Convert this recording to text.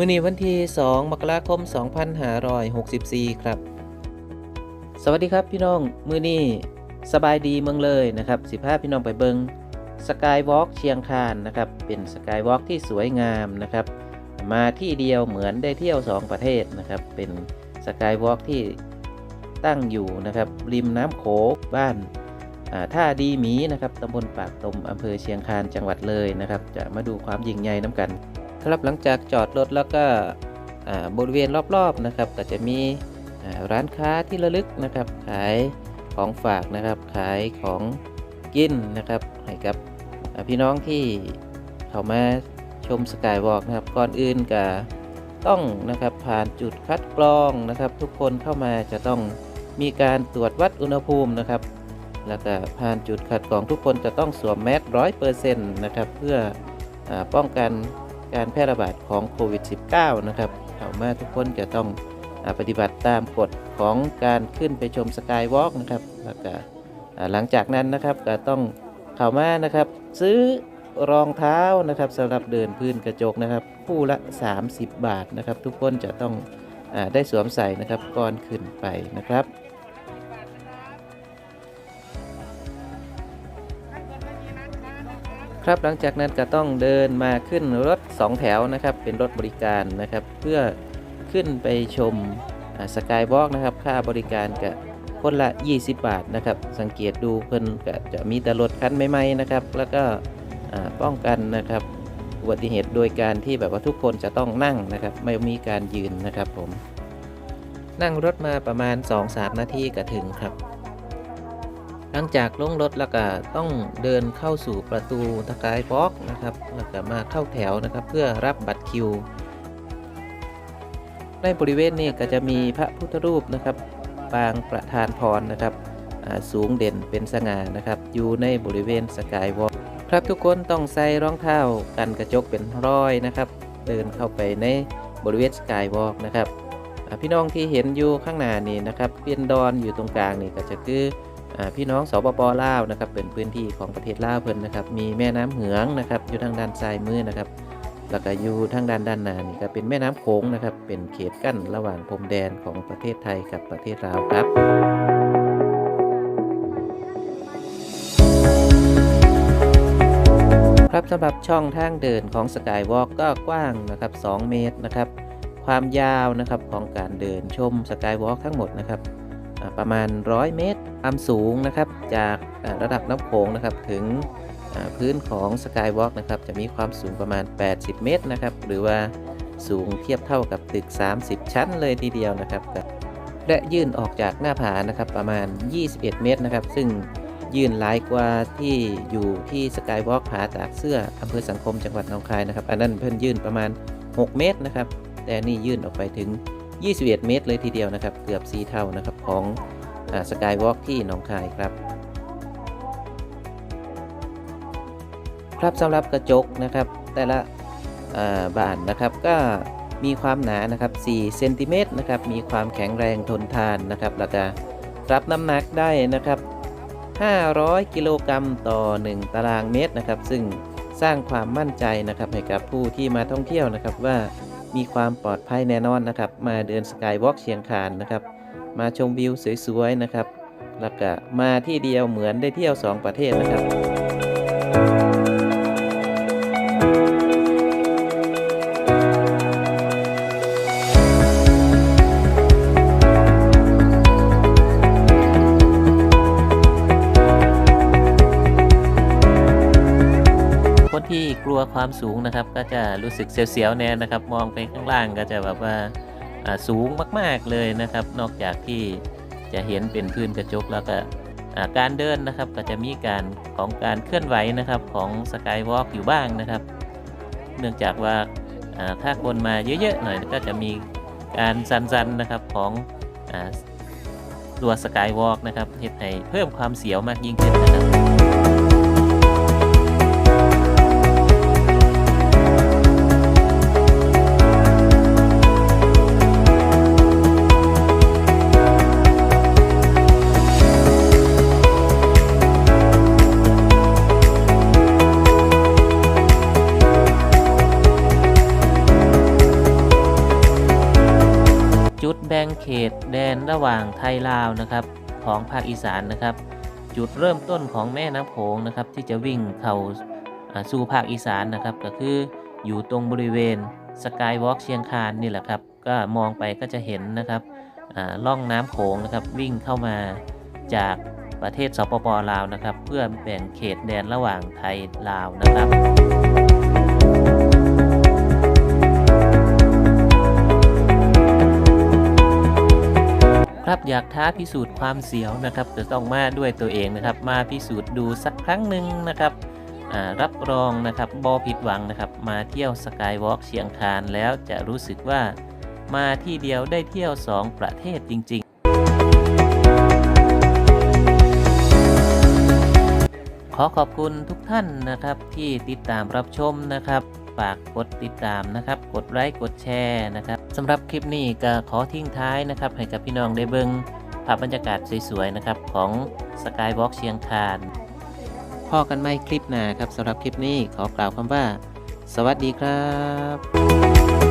มื้อนี้วันที่ 2 มกราคม 2564 ครับ สวัสดีครับพี่น้อง มื้อนี้สบายดีเมืองเลยนะครับสิพาพี่น้องไปเบิงสกายวอล์กเชียงคานนะครับ เป็นสกายวอล์กที่สวยงามนะครับ มาที่เดียวเหมือนได้เที่ยว 2 ประเทศนะครับ เป็นสกายวอล์กที่ตั้งอยู่นะครับ ริมน้ำโขงบ้านท่าดีหมีนะครับตำบลปากตมอำเภอเชียงคานจังหวัดเลยนะครับ จะมาดูความยิ่งใหญ่น้ำกัน ครับหลังจากจอดรถแล้วก็บริเวณรอบๆนะครับก็จะมีร้านค้าที่ระลึกนะครับ ขายของฝากนะครับ ขายของกินนะครับให้กับพี่น้องที่เข้ามาชมสกายวอล์กนะครับก่อนอื่นก็ต้องนะครับผ่านจุดคัดกรองนะครับ ทุกคนเข้ามาจะต้องมีการตรวจวัดอุณหภูมินะครับ แล้วก็ผ่านจุดคัดกรองทุกคนจะต้องสวมแมสร้อยเปอร์เซ็นต์นะครับ เพื่ออป้องกัน การแพร่ระบาดของโควิด -19 นะครับเข้ามาทุกคนจะต้องอปฏิบัติตามกฎของการขึ้นไปชมสกายวอล์กนะครับแล้วก็หลังจากนั้นนะครับก็ต้องเข้ามานะครับ ซื้อรองเท้านะครับสำหรับเดินพื้นกระจกนะครับคู่ละ 30 บาทนะครับ ทุกคนจะต้องอได้สวมใส่นะครับก่อนขึ้นไปนะครับ ครับ หลังจากนั้นก็ต้องเดินมาขึ้นรถ 2 แถวนะครับ เป็นรถบริการนะครับ เพื่อขึ้นไปชมสกายวอล์กนะครับ ค่าบริการก็คนละ 20 บาทนะครับ สังเกตดูเพิ่นก็จะมีแต่รถคันใหม่ๆนะครับ แล้วก็ป้องกันนะครับอุบัติเหตุโดยการที่แบบว่าทุกคนจะต้องนั่งนะครับ ไม่มีการยืนนะครับผม นั่งรถมาประมาณ 2-3 นาทีก็ถึงครับ หลังจากลงรถแล้วก็ต้องเดินเข้าสู่ประตูตะกายบล็อกนะครับแล้วก็มาเข้าแถวนะครับ เพื่อรับบัตรคิว ในบริเวณนี้ก็จะมีพระพุทธรูปนะครับปางประธานพรนะครับสูงเด่นเป็นสง่านะครับ อยู่ในบริเวณสกายวอล์กครับทุกคนต้องใส่รองเท้ากันกระจกเป็นร้อยนะครับ เดินเข้าไปในบริเวณสกายวอล์กนะครับพี่น้องที่เห็นอยู่ข้างหน้านี่นะครับเป็นดอนอยู่ตรงกลางนี่ก็จะคือ พี่น้องสปปลาวนะครับเป็นพื้นที่ของประเทศลาวเพิ่นนะครับมีแม่น้ำเหืองนะครับอยู่ทางด้านซ้ายมือนะครับแล้วก็อยู่ทางด้านด้านหน้านี่ก็เป็นแม่น้ำโขงนะครับเป็นเขตกั้นระหว่างพรมแดนของประเทศไทยกับประเทศลาวครับครับสำหรับช่องทางเดินของสกายวอล์กก็กว้างนะครับ 2 เมตรนะครับ ความยาวนะครับของการเดินชมสกายวอล์กทั้งหมดนะครับ ประมาณ 100 เมตรความสูงนะครับ จากระดับน้ำโขงนะครับถึงพื้นของสกายวอล์กนะครับจะมีความสูงประมาณ 80 เมตรนะครับ หรือว่าสูงเทียบเท่ากับตึก 30 ชั้นเลยทีเดียวนะครับและยื่นออกจากหน้าผานะครับประมาณ 21 เมตรนะครับ ซึ่งยื่นหลายกว่าที่อยู่ที่สกายวอล์กผาตากเสื้ออำเภอสังคมจังหวัดหนองคายนะครับ อันนั้นเพิ่นยื่นประมาณ 6 เมตรนะครับ แต่นี่ยื่นออกไปถึง 21 เมตรเลยทีเดียวนะครับ เกือบ4เท่านะครับของสกายวอล์กที่หนองคายครับ ครับสำหรับกระจกนะครับ แต่ละบานนะครับก็มีความหนานะครับ4เซนติเมตรนะครับมีความแข็งแรงทนทานนะครับแล้วก็รับน้ำหนักได้นะครับ 500 กิโลกรัมต่อ 1 ตารางเมตรนะครับ ซึ่งสร้างความมั่นใจนะครับให้กับผู้ที่มาท่องเที่ยวนะครับว่า มีความปลอดภัยแน่นอนนะครับ มาเดินสกายวอล์กเชียงคานนะครับ มาชมวิวสวยๆนะครับ แล้วก็มาที่เดียวเหมือนได้เที่ยว 2 ประเทศนะครับ ที่กลัวความสูงนะครับ ก็จะรู้สึกเสียวๆแน่นะครับ มองไปข้างล่างก็จะแบบว่าสูงมากๆเลยนะครับ นอกจากที่จะเห็นเป็นพื้นกระจกแล้วก็การเดินนะครับก็จะมีการของการเคลื่อนไหวนะครับของสกายวอล์กอยู่บ้างนะครับ เนื่องจากว่าถ้าคนมาเยอะๆหน่อยก็จะมีการสันๆนะครับของอตัวสกายวอล์กนะครับเฮ็ดให้เพิ่มความเสียวมากยิ่งขึ้นนะครับ เขตแดนระหว่างไทยลาวนะครับของภาคอีสานนะครับ จุดเริ่มต้นของแม่น้ำโขงนะครับ ที่จะวิ่งเข้าสู่ภาคอีสานนะครับ ก็คืออยู่ตรงบริเวณสกายวอล์กเชียงคานนี่แหละครับ ก็มองไปก็จะเห็นนะครับล่องน้ำโขงนะครับวิ่งเข้ามาจากประเทศสปปลาวนะครับ เพื่อแบ่งเขตแดนระหว่างไทยลาวนะครับ ครับอยากท้าพิสูจน์ความเสียวนะครับจะต้องมาด้วยตัวเองนะครับ มาพิสูจน์ดูสักครั้งหนึ่งนะครับรับรองนะครับบอผิดหวังนะครับ มาเที่ยวสกายวอล์กเชียงคานแล้วจะรู้สึกว่ามาที่เดียวได้เที่ยว 2 ประเทศจริง ๆ ขอขอบคุณทุกท่านนะครับที่ติดตามรับชมนะครับ ฝากกดติดตามนะครับ กดไลค์กดแชร์นะครับสำหรับคลิปนี้ก็ขอทิ้งท้ายนะครับ ให้กับพี่น้องได้เบิงภาพบรรยากาศสวยๆนะครับของ Skywalk เชียงคานพอกันไม่คลิปหน้าครับสำหรับคลิปนี้ขอกล่าวคำว่า สวัสดีครับ